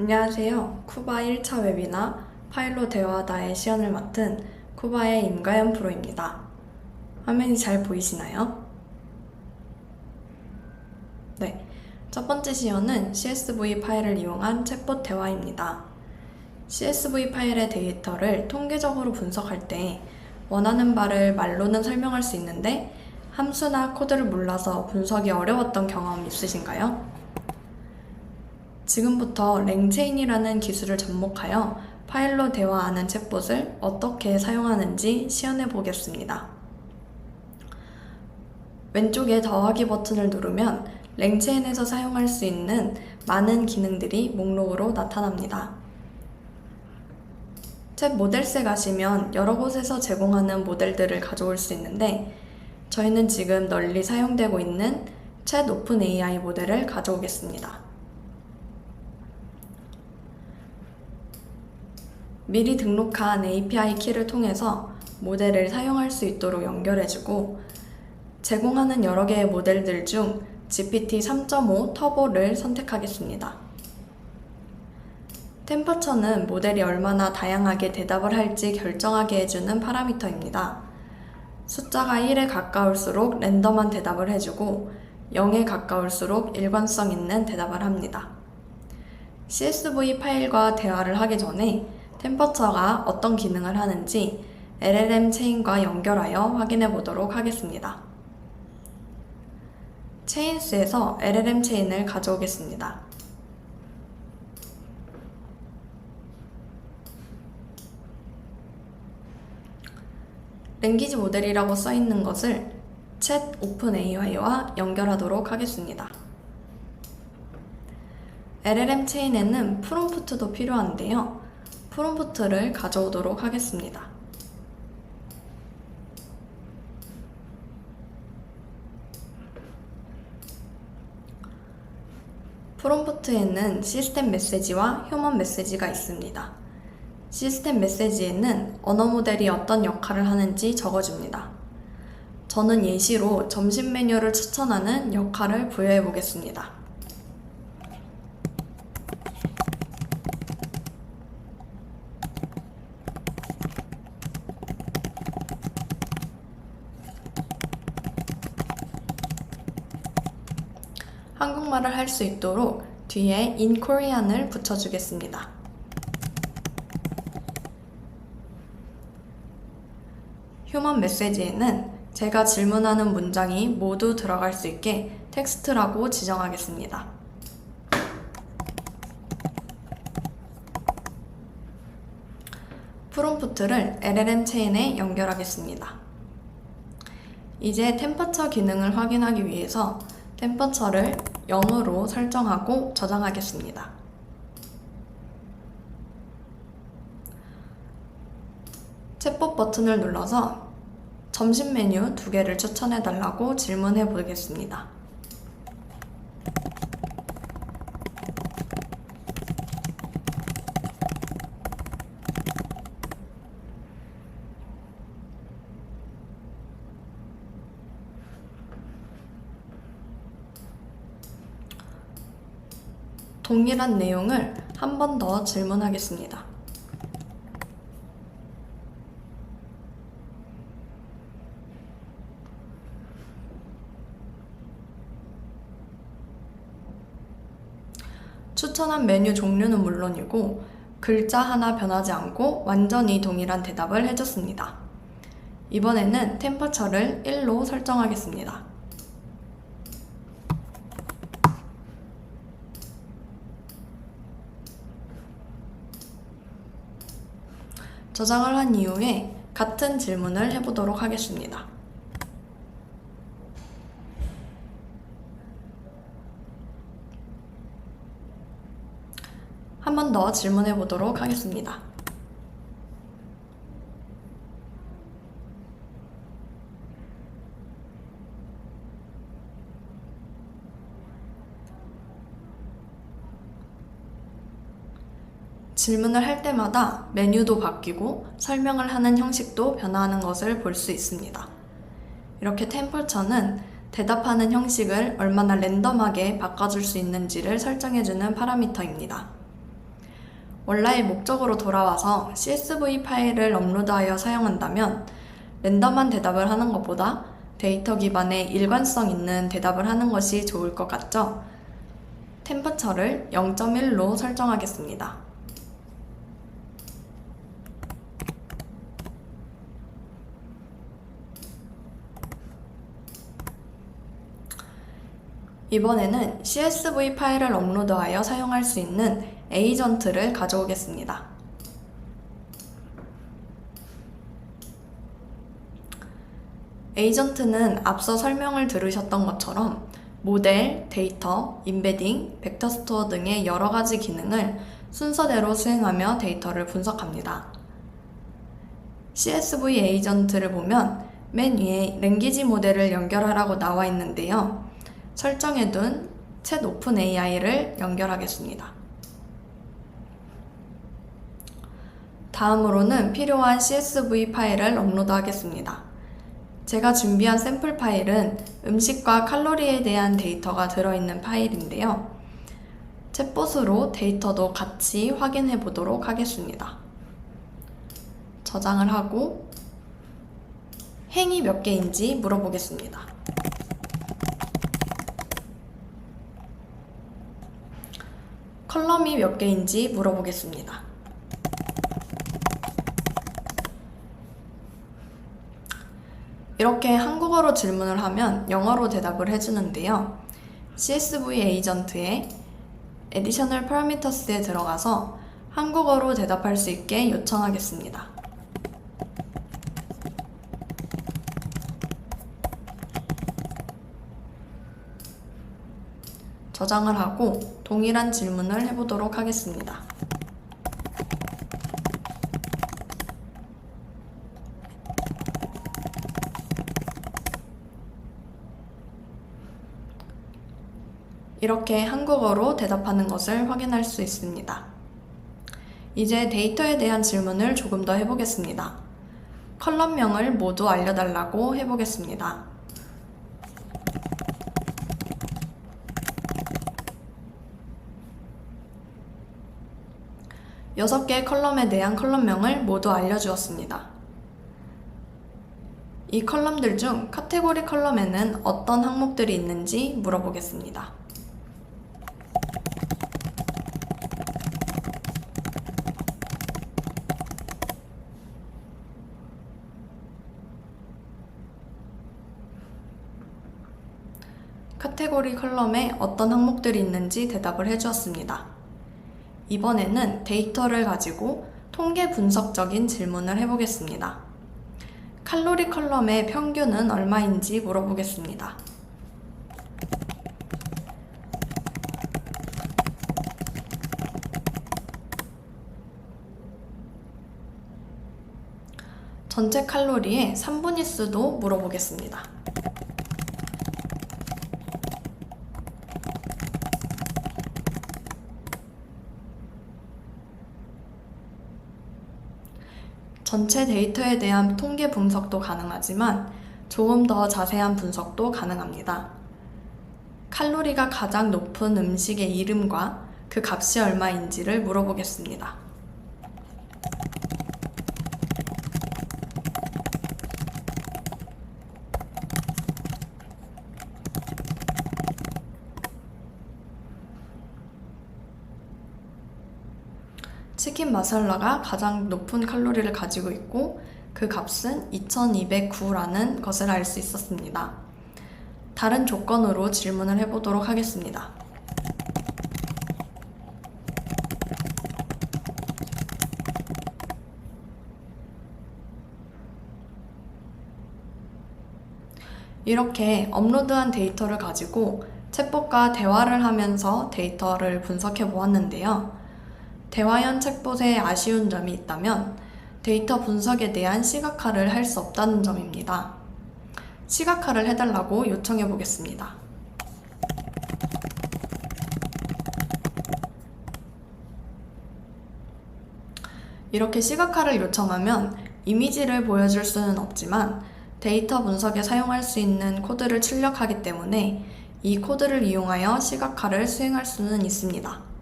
안녕하세요. 쿠바 1차 웨비나 파일로 대화다의 시연을 맡은 쿠바의 임가연 프로입니다. 화면이 잘 보이시나요? 네. 첫 번째 시연은 CSV 파일을 이용한 챗봇 대화입니다. CSV 파일의 데이터를 통계적으로 분석할 때 원하는 바를 말로는 설명할 수 있는데 함수나 코드를 몰라서 분석이 어려웠던 경험 있으신가요? 지금부터 랭체인이라는 기술을 접목하여 파일로 대화하는 챗봇을 어떻게 사용하는지 시연해 보겠습니다. 왼쪽에 더하기 버튼을 누르면 랭체인에서 사용할 수 있는 많은 기능들이 목록으로 나타납니다. 챗 모델스에 가시면 여러 곳에서 제공하는 모델들을 가져올 수 있는데 저희는 지금 널리 사용되고 있는 챗 오픈 AI 모델을 가져오겠습니다. 미리 등록한 API 키를 통해서 모델을 사용할 수 있도록 연결해주고 제공하는 여러 개의 모델들 중 GPT 3.5 터보를 선택하겠습니다. 템퍼처는 모델이 얼마나 다양하게 대답을 할지 결정하게 해주는 파라미터입니다. 숫자가 1에 가까울수록 랜덤한 대답을 해주고 0에 가까울수록 일관성 있는 대답을 합니다. CSV 파일과 대화를 하기 전에 템퍼처가 어떤 기능을 하는지 LLM 체인과 연결하여 확인해 보도록 하겠습니다. 체인스에서 LLM 체인을 가져오겠습니다. 랭귀지 모델이라고 써 있는 것을 챗 오픈 AI와 연결하도록 하겠습니다. LLM 체인에는 프롬프트도 필요한데요. 프롬프트를 가져오도록 하겠습니다. 프롬프트에는 시스템 메시지와 휴먼 메시지가 있습니다. 시스템 메시지에는 언어 모델이 어떤 역할을 하는지 적어줍니다. 저는 예시로 점심 메뉴를 추천하는 역할을 부여해 보겠습니다. 한국말을 할 수 있도록 뒤에 in Korean을 붙여주겠습니다. 휴먼 메시지에는 제가 질문하는 문장이 모두 들어갈 수 있게 텍스트라고 지정하겠습니다. 프롬프트를 LLM 체인에 연결하겠습니다. 이제 템퍼처 기능을 확인하기 위해서 템퍼처를 0으로 설정하고 저장하겠습니다. 챗봇 버튼을 눌러서 점심 메뉴 두 개를 추천해 달라고 질문해 보겠습니다. 동일한 내용을 한 번 더 질문하겠습니다. 추천한 메뉴 종류는 물론이고 글자 하나 변하지 않고 완전히 동일한 대답을 해줬습니다. 이번에는 템퍼처를 1로 설정하겠습니다. 저장을 한 이후에 같은 질문을 해보도록 하겠습니다. 한 번 더 질문해 보도록 하겠습니다. 질문을 할 때마다 메뉴도 바뀌고 설명을 하는 형식도 변화하는 것을 볼 수 있습니다. 이렇게 템플처는 대답하는 형식을 얼마나 랜덤하게 바꿔줄 수 있는지를 설정해주는 파라미터입니다. 원래의 목적으로 돌아와서 CSV 파일을 업로드하여 사용한다면 랜덤한 대답을 하는 것보다 데이터 기반의 일관성 있는 대답을 하는 것이 좋을 것 같죠? 템퍼처를 0.1로 설정하겠습니다. 이번에는 CSV 파일을 업로드하여 사용할 수 있는 에이전트를 가져오겠습니다. 에이전트는 앞서 설명을 들으셨던 것처럼 모델, 데이터, 인베딩, 벡터 스토어 등의 여러 가지 기능을 순서대로 수행하며 데이터를 분석합니다. CSV 에이전트를 보면 맨 위에 랭귀지 모델을 연결하라고 나와 있는데요. 설정해둔 챗 오픈 AI를 연결하겠습니다. 다음으로는 필요한 CSV 파일을 업로드하겠습니다. 제가 준비한 샘플 파일은 음식과 칼로리에 대한 데이터가 들어있는 파일인데요. 챗봇으로 데이터도 같이 확인해 보도록 하겠습니다. 저장을 하고 행이 몇 개인지 물어보겠습니다. 컬럼이 몇 개인지 물어보겠습니다. 이렇게 한국어로 질문을 하면 영어로 대답을 해주는데요. CSV 에이전트의 Additional Parameters에 들어가서 한국어로 대답할 수 있게 요청하겠습니다. 저장을 하고 동일한 질문을 해보도록 하겠습니다. 이렇게 한국어로 대답하는 것을 확인할 수 있습니다. 이제 데이터에 대한 질문을 조금 더 해보겠습니다. 컬럼명을 모두 알려달라고 해보겠습니다. 여섯 개의 컬럼에 대한 컬럼명을 모두 알려주었습니다. 이 컬럼들 중 카테고리 컬럼에는 어떤 항목들이 있는지 물어보겠습니다. 카테고리 컬럼에 어떤 항목들이 있는지 대답을 해주었습니다. 이번에는 데이터를 가지고 통계 분석적인 질문을 해보겠습니다. 칼로리 컬럼의 평균은 얼마인지 물어보겠습니다. 전체 칼로리의 3분의 수도 물어보겠습니다. 전체 데이터에 대한 통계 분석도 가능하지만 조금 더 자세한 분석도 가능합니다. 칼로리가 가장 높은 음식의 이름과 그 값이 얼마인지를 물어보겠습니다. 치킨 마살라가 가장 높은 칼로리를 가지고 있고 그 값은 2209라는 것을 알 수 있었습니다. 다른 조건으로 질문을 해보도록 하겠습니다. 이렇게 업로드한 데이터를 가지고 챗봇과 대화를 하면서 데이터를 분석해 보았는데요. 대화형 챗봇의 아쉬운 점이 있다면 데이터 분석에 대한 시각화를 할 수 없다는 점입니다. 시각화를 해달라고 요청해 보겠습니다. 이렇게 시각화를 요청하면 이미지를 보여줄 수는 없지만 데이터 분석에 사용할 수 있는 코드를 출력하기 때문에 이 코드를 이용하여 시각화를 수행할 수는 있습니다.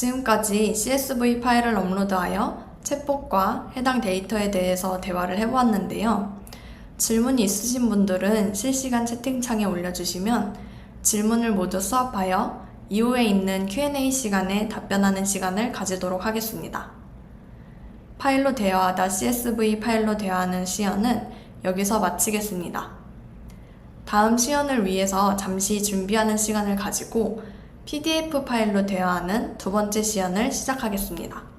지금까지 CSV 파일을 업로드하여 챗봇과 해당 데이터에 대해서 대화를 해보았는데요. 질문이 있으신 분들은 실시간 채팅창에 올려주시면 질문을 모두 수업하여 이후에 있는 Q&A 시간에 답변하는 시간을 가지도록 하겠습니다. 파일로 대화하다 CSV 파일로 대화하는 시연은 여기서 마치겠습니다. 다음 시연을 위해서 잠시 준비하는 시간을 가지고 PDF 파일로 대화하는 두 번째 시연을 시작하겠습니다.